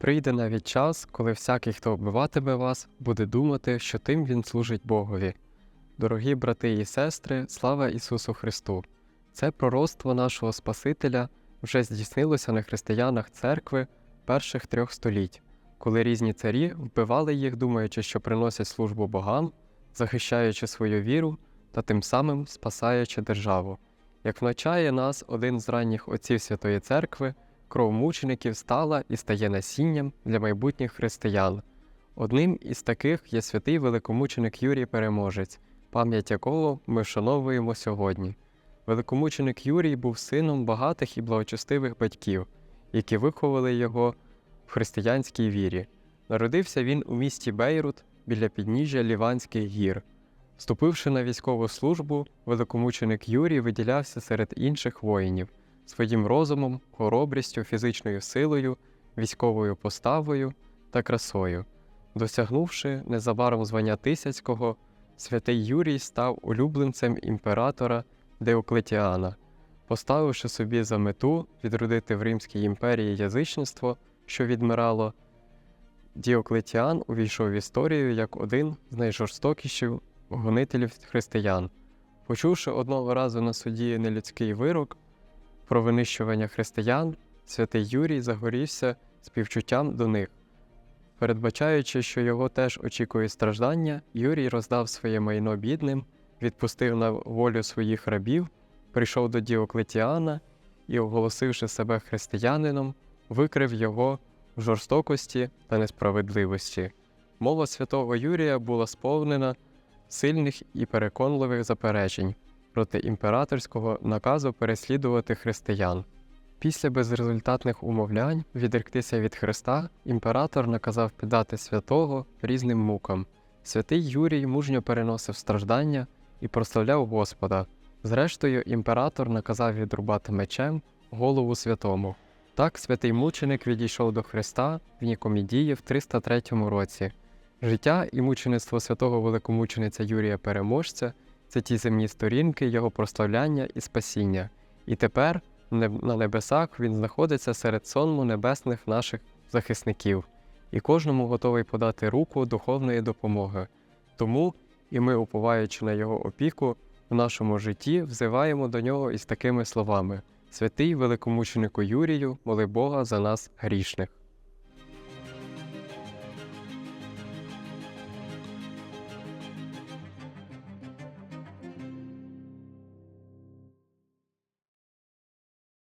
Прийде навіть час, коли всякий, хто вбиватиме вас, буде думати, що тим він служить Богові. Дорогі брати і сестри, слава Ісусу Христу! Це пророцтво нашого Спасителя вже здійснилося на християнах церкви перших трьох століть, коли різні царі вбивали їх, думаючи, що приносять службу богам, захищаючи свою віру та тим самим спасаючи державу. Як навчає нас один з ранніх отців Святої Церкви, кров мучеників стала і стає насінням для майбутніх християн. Одним із таких є святий великомученик Юрій Переможець, пам'ять якого ми вшановуємо сьогодні. Великомученик Юрій був сином багатих і благочестивих батьків, які виховали його в християнській вірі. Народився він у місті Бейрут біля підніжжя Ліванських гір. Вступивши на військову службу, великомученик Юрій виділявся серед інших воїнів своїм розумом, хоробрістю, фізичною силою, військовою поставою та красою. Досягнувши незабаром звання Тисяцького, святий Юрій став улюбленцем імператора Деоклетіана, поставивши собі за мету відродити в Римській імперії язичництво, що відмирало. Діоклетіан увійшов в історію як один з найжорстокіших гонителів християн. Почувши одного разу на суді нелюдський вирок про винищування християн, святий Юрій загорівся співчуттям до них. Передбачаючи, що його теж очікує страждання, Юрій роздав своє майно бідним, відпустив на волю своїх рабів, прийшов до Діоклетіана і, оголосивши себе християнином, викрив його в жорстокості та несправедливості. Мова святого Юрія була сповнена сильних і переконливих заперечень проти імператорського наказу переслідувати християн. Після безрезультатних умовлянь відректися від Христа імператор наказав піддати святого різним мукам. Святий Юрій мужньо переносив страждання і прославляв Господа. Зрештою, імператор наказав відрубати мечем голову святому. Так святий мученик відійшов до Христа в Нікомідії в 303 році. Життя і мучеництво святого великомучениця Юрія Переможця це ті земні сторінки його прославляння і спасіння. І тепер на небесах він знаходиться серед сонму небесних наших захисників, і кожному готовий подати руку духовної допомоги. Тому і ми, уповаючи на його опіку, в нашому житті взиваємо до нього із такими словами: Святий великомученику Юрію, моли Бога за нас грішних.